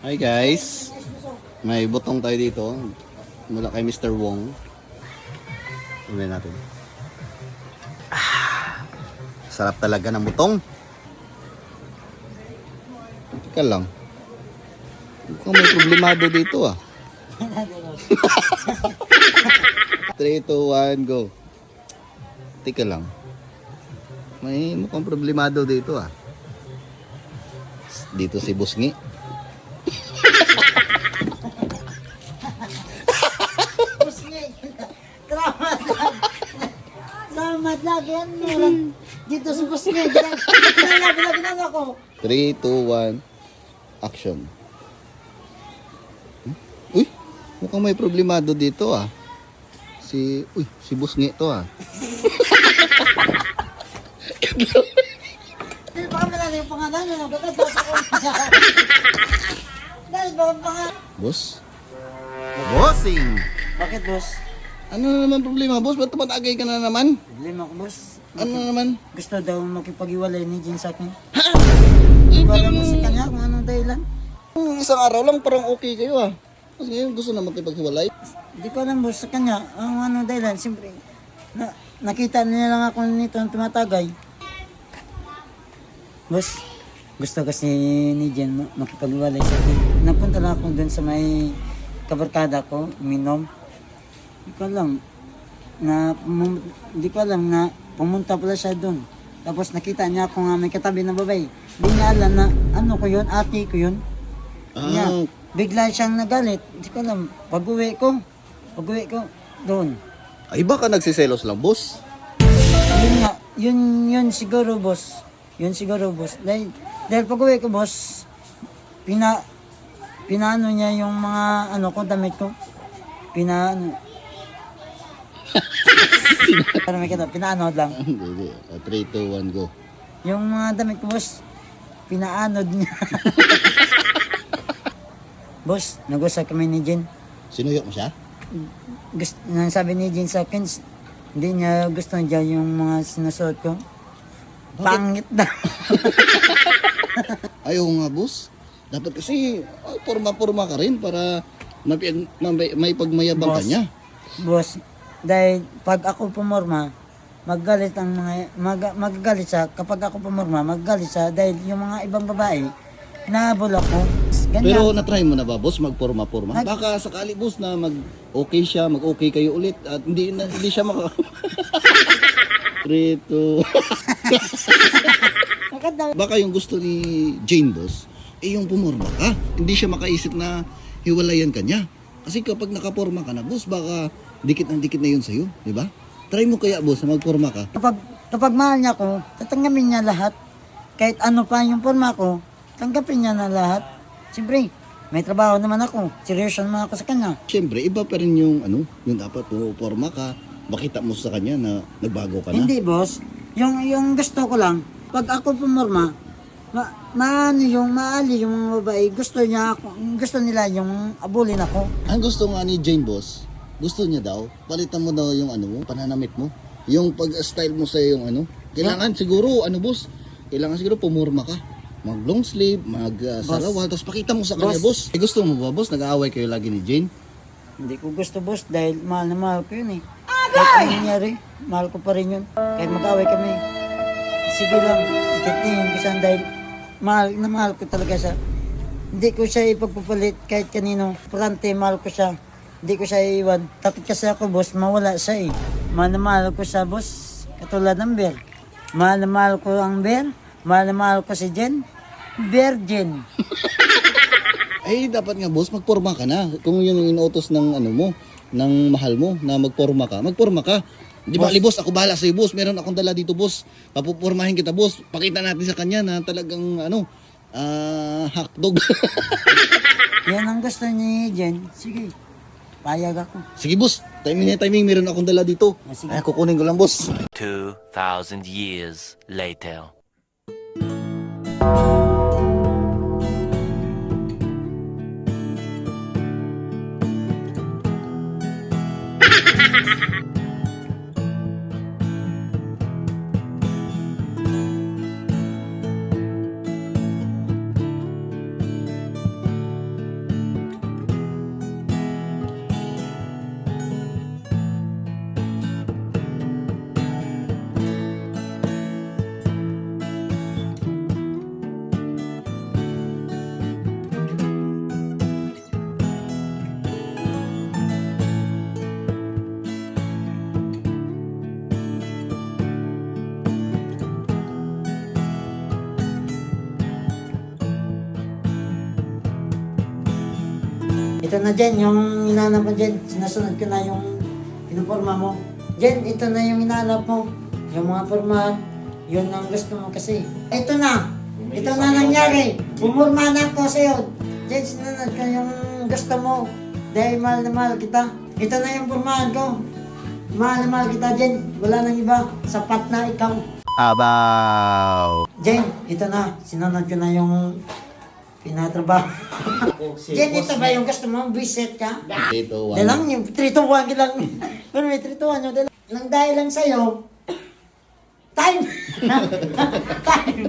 Hi guys. May butong tayo dito. Mula kay Mr. Wong. Tingnan natin. Ah, sarap talaga ng butong. Teka lang. Mukhang may problemado dito ah. 3, 2, 1, go. Teka lang. May mukhang problemado dito ah. Dito si. Busngi. Salamat lang. Yan meron. Dito sa Busngi. Ginagawa na ginagawa ko. 3, 2, 1, action. Hmm? Uy, mukhang may problemado dito ah. Si, uy, si Busngi to ah. Dahil baka malala yung pangalan nyo. Kakadot ako. Dahil baka pangalan. Boss? Bossing! Bakit, boss? Ano na naman problema, boss? Ba't tumatagay ka na naman? Problema ko, boss. Ano na naman? Gusto daw makipag-iwalay ni Jin sa akin. Ha? Ko alam mo sa kanya kung anong dahilan. Yung isang araw lang parang okay kayo ah. Tapos ngayon gusto na makipaghiwalay. Hindi ko alam, boss, sa kanya ang anong dahilan. Siyempre, na, nakita niya lang ako nito ang tumatagay. Boss, gusto kasi ni Jen ma- makipag-iwalay sa akin. Napunta lang ako dun sa may kabarkada ko, minom. Hindi ko alam na hindi ko alam na pumunta pala siya doon. Tapos nakita niya ako nga may katabi na babae. Hindi niya alam na ano ko yun, ate ko yun. Niya, Ah, bigla siyang nagalit. Hindi ko alam, pag-uwi ko, pag-uwi ko doon. ay baka nagsiselos lang, boss. Yun nga, yun, yun siguro boss. Yun siguro boss. Dahil, dahil pag-uwi ko boss, pina, pinaano niya yung mga ano ko, damit ko. Pinaano. Para may kita, pinaanod lang. Hindi, 3, 2, 1, go. Yung mga damit ko boss, pinaanod niya. boss, nag-usap kami ni Jen. Sinuyok mo siya? Gusto, sabi ni Jen sa akin, hindi niya gusto niya yung mga sinusuot ko. Pangit daw. Ayaw nga, boss. Dapat kasi ay, porma-porma ka rin para may, may, may pagmayabang ka Boss. niya. Boss, dahil pag ako pumorma, maggalit ang mga mag, magagalit siya kapag ako pumorma, magagalit siya dahil yung mga ibang babae nahabol ako. Ganyan. Pero na-try mo na ba, boss, magporma-porma? Nag- Baka sakali, boss, na mag-okay siya, mag-okay kayo ulit at hindi na, hindi siya maka... 3, 2... Maganda. Baka yung gusto ni Jane, boss, eh yung pumorma ka. Hindi siya makaisip na hiwalayan ka niya. Kasi kapag nakaporma ka na, boss, baka dikit ng dikit na yun sa'yo, di ba? Try mo kaya, boss, na magporma ka. Kapag kapag mahal niya ako, tatanggapin niya lahat. Kahit ano pa yung forma ko, tanggapin niya na lahat. Siyempre, may trabaho naman ako. Seryoso naman ako sa kanya. Siyempre, iba pa rin yung, ano, yung dapat puporma ka, makita mo sa kanya na nagbago ka na. Hindi, boss. Yung, yung gusto ko lang, pag ako pumorma, ma, maano yung maali yung mga babae, gusto niya ako, gusto nila yung abulin ako. Ang gusto nga ni Jane, boss, gusto niya daw, palitan mo daw yung ano mo, pananamit mo. Yung pag-style mo sa yung ano. Kailangan siguro, ano boss, kailangan siguro pumurma ka. Mag long sleeve, mag uh, sarawal, tapos pakita mo sa kanya, boss. Eh, gusto mo ba, boss, nag-aaway kayo lagi ni Jane? Hindi ko gusto, boss, dahil mahal na mahal ko yun eh. Kahit anong nangyari, mahal ko pa rin yun. Kahit mag-away kami, sige lang, ititingin ko dahil mahal na mahal ko talaga siya. Hindi ko siya ipagpapalit kahit kanino. Prante, mahal ko siya. Hindi ko siya iiwan. Tapos kasi ako, boss, mawala siya eh. Mahal na mahal ko siya, boss. Katulad ng bear. Mahal na mahal ko ang bear. Mahal na mahal ko si Jen. Virgin. Eh, dapat nga, boss, magporma ka na. Kung yun yung inutos ng ano mo, ng mahal mo, na magporma ka, magporma ka. Di ba, boss. boss, ako bahala sa'yo, boss. Meron akong dala dito, boss. Papupurmahin kita, boss. Pakita natin sa kanya na talagang, ano, ah, hotdog. Yan ang gusto ni Jen. Sige, payag ako. Sige, boss. Timing na timing, meron akong dala dito. Ah, sige. Ay, kukunin ko lang, boss. 2,000 years later. ito na Jen, yung hinanap mo Jen, sinasunod ko na yung pinuporma mo. Jen, ito na yung hinanap mo. Yung mga pormahan, yun ang gusto mo kasi. Ito na, ito na nangyari. Pumurma na ako sa'yo. Jen, sinunod ko yung gusto mo. Dahil mahal na mahal kita. Ito na yung pormahan ko. Mahal na mahal kita, Jen. Wala nang iba. Sapat na ikaw. Abaw. Jen, ito na. Sinunod ko na yung pinatrabaho. Jen, ito ba yung gusto mo? Visit ka? Ito, Dahil lang yung 3 to 1 lang. Pero may 3 to 1 yung dahil. Nang dahil lang sa'yo, time. time.